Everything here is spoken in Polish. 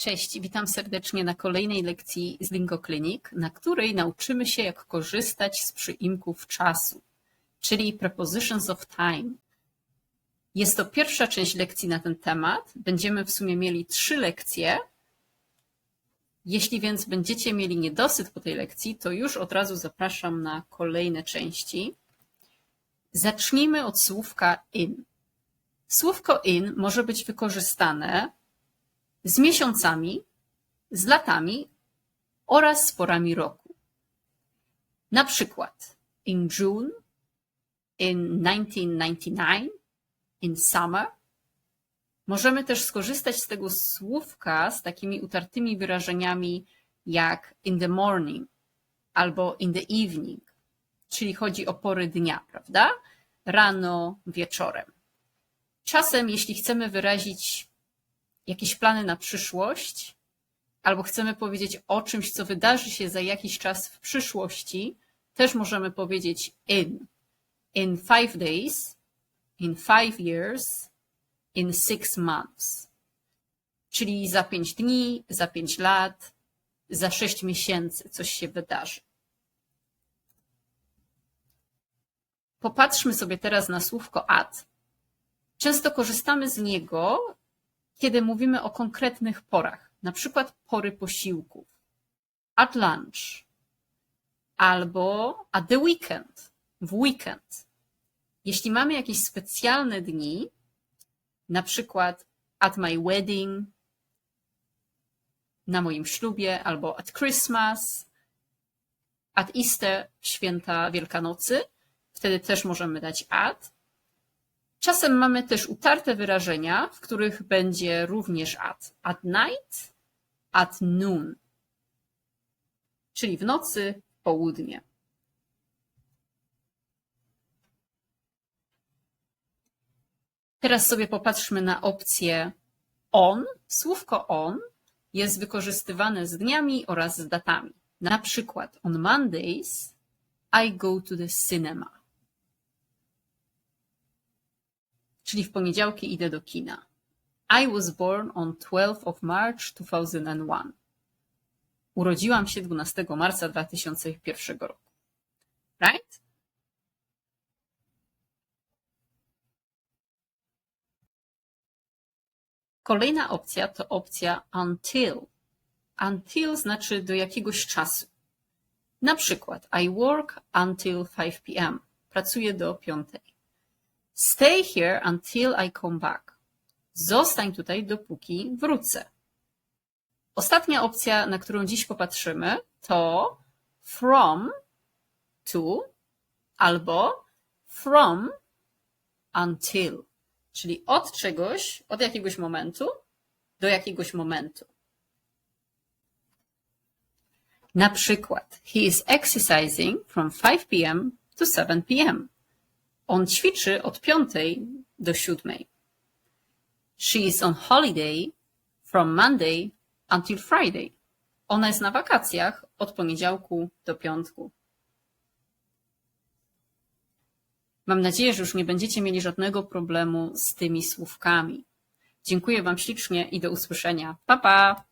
Cześć, witam serdecznie na kolejnej lekcji z Lingo Clinic, na której nauczymy się, jak korzystać z przyimków czasu, czyli prepositions of time. Jest to pierwsza część lekcji na ten temat. Będziemy w sumie mieli trzy lekcje. Jeśli więc będziecie mieli niedosyt po tej lekcji, to już od razu zapraszam na kolejne części. Zacznijmy od słówka in. Słówko in może być wykorzystane z miesiącami, z latami oraz z porami roku. Na przykład in June, in 1999, in summer. Możemy też skorzystać z tego słówka z takimi utartymi wyrażeniami jak in the morning albo in the evening, czyli chodzi o pory dnia, prawda? Rano, wieczorem. Czasem, jeśli chcemy wyrazić jakieś plany na przyszłość, albo chcemy powiedzieć o czymś, co wydarzy się za jakiś czas w przyszłości, też możemy powiedzieć in. In five days, in five years, in six months. Czyli za pięć dni, za pięć lat, za sześć miesięcy coś się wydarzy. Popatrzmy sobie teraz na słówko at. Często korzystamy z niego kiedy mówimy o konkretnych porach, na przykład pory posiłków, at lunch, albo at the weekend, w weekend. Jeśli mamy jakieś specjalne dni, na przykład at my wedding, na moim ślubie, albo at Christmas, at Easter, święta Wielkanocy, wtedy też możemy dać at. Czasem mamy też utarte wyrażenia, w których będzie również at. At night, at noon, czyli w nocy, w południe. Teraz sobie popatrzmy na opcję on. Słówko on jest wykorzystywane z dniami oraz z datami. Na przykład on Mondays I go to the cinema. Czyli w poniedziałki idę do kina. I was born on 12 of March 2001. Urodziłam się 12 marca 2001 roku. Right? Kolejna opcja to opcja until. Until znaczy do jakiegoś czasu. Na przykład I work until 5 p.m. Pracuję do 5. Stay here until I come back. Zostań tutaj, dopóki wrócę. Ostatnia opcja, na którą dziś popatrzymy, to from to albo from until, czyli od czegoś, od jakiegoś momentu do jakiegoś momentu. Na przykład, he is exercising from 5 p.m. to 7 p.m. On ćwiczy od piątej do siódmej. She is on holiday from Monday until Friday. Ona jest na wakacjach od poniedziałku do piątku. Mam nadzieję, że już nie będziecie mieli żadnego problemu z tymi słówkami. Dziękuję Wam ślicznie i do usłyszenia. Pa, pa!